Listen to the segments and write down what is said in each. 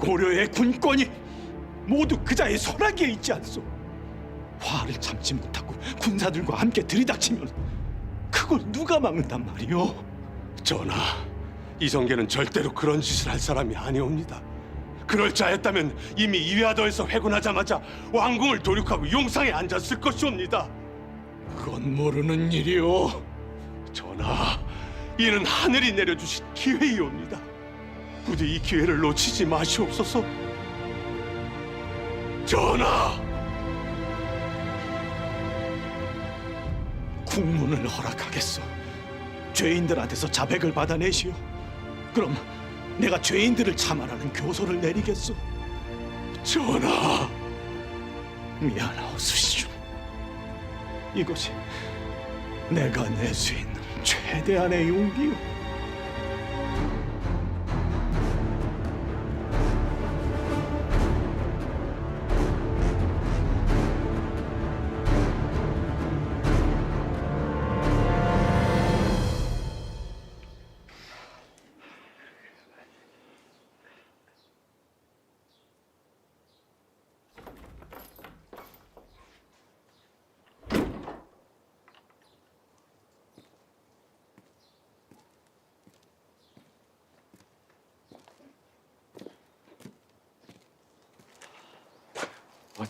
고려의 군권이 모두 그자의 손아귀에 있지 않소. 화를 참지 못하고 군사들과 함께 들이닥치면 그걸 누가 막는단 말이오? 전하, 이성계는 절대로 그런 짓을 할 사람이 아니옵니다. 그럴 자였다면 이미 이회하도에서 회군하자마자 왕궁을 도륙하고 용상에 앉았을 것이옵니다. 그건 모르는 일이오. 전하, 이는 하늘이 내려주신 기회이옵니다. 부디 이 기회를 놓치지 마시옵소서. 전하, 국문을 허락하겠소. 죄인들한테서 자백을 받아내시오. 그럼 내가 죄인들을 참아라는 교서를 내리겠소. 전하, 미안하오 수시중. 이것이 내가 낼 수 있는 최대한의 용기요.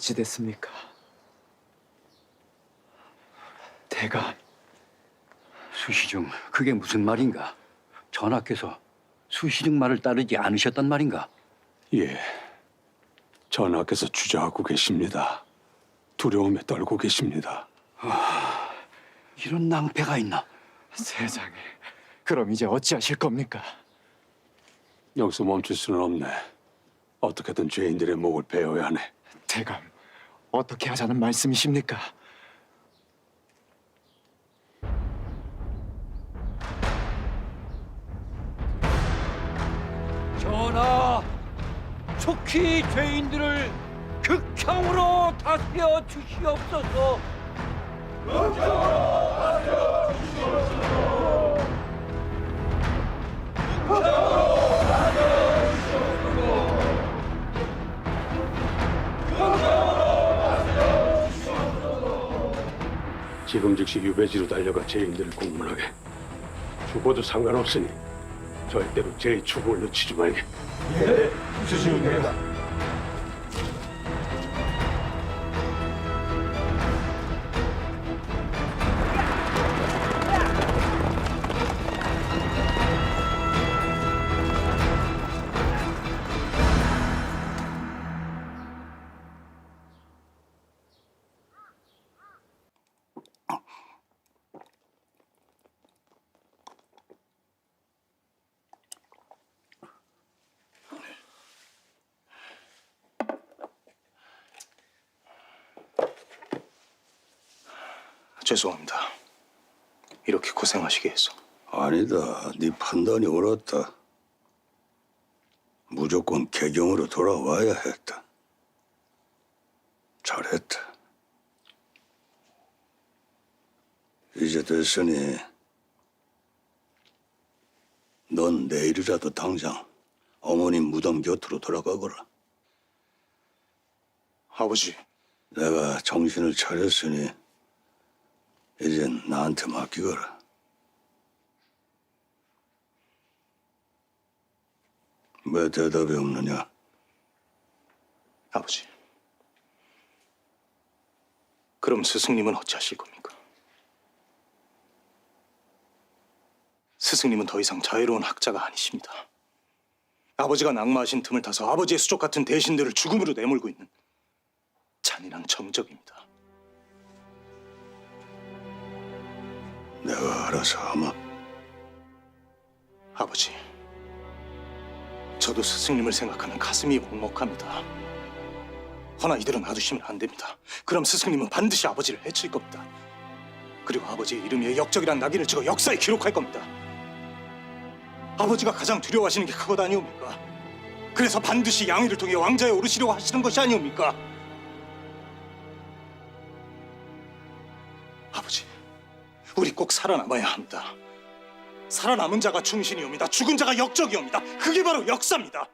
어찌 됐습니까? 대감, 수시중 그게 무슨 말인가? 전하께서 수시중 말을 따르지 않으셨단 말인가? 예, 전하께서 주저하고 계십니다. 두려움에 떨고 계십니다. 이런 낭패가 있나? 세상에. 그럼 이제 어찌하실 겁니까? 여기서 멈출 수는 없네. 어떻게든 죄인들의 목을 베어야 하네. 대감, 어떻게 하자는 말씀이십니까? 전하, 속히 죄인들을 극형으로 다스려 주시옵소서. 지금 즉시 유배지로 달려가 죄인들을 공문하게. 죽어도 상관없으니 절대로 제 죽음을 놓치지 말게. 죄송합니다. 이렇게 고생하시게 해서. 아니다. 네 판단이 옳았다. 무조건 개경으로 돌아와야 했다. 잘했다. 이제 됐으니 넌 내일이라도 당장 어머님 무덤 곁으로 돌아가거라. 아버지, 내가 정신을 차렸으니 이젠 나한테 맡기거라. 왜 대답이 없느냐? 아버지. 그럼 스승님은 어찌하실 겁니까? 스승님은 더 이상 자유로운 학자가 아니십니다. 아버지가 낙마하신 틈을 타서 아버지의 수족 같은 대신들을 죽음으로 내몰고 있는 잔인한 정적입니다. 내가 알아서 하마. 아버지, 저도 스승님을 생각하면 가슴이 먹먹합니다. 허나 이대로 놔두시면 안 됩니다. 그럼 스승님은 반드시 아버지를 해칠 겁니다. 그리고 아버지의 이름 위에 역적이란 낙인을 찍어 역사에 기록할 겁니다. 아버지가 가장 두려워하시는 게 그것 아니옵니까? 그래서 반드시 양위를 통해 왕자에 오르시려고 하시는 것이 아니옵니까? 아버지, 우리 꼭 살아남아야 합니다. 살아남은 자가 충신이옵니다. 죽은 자가 역적이옵니다. 그게 바로 역사입니다.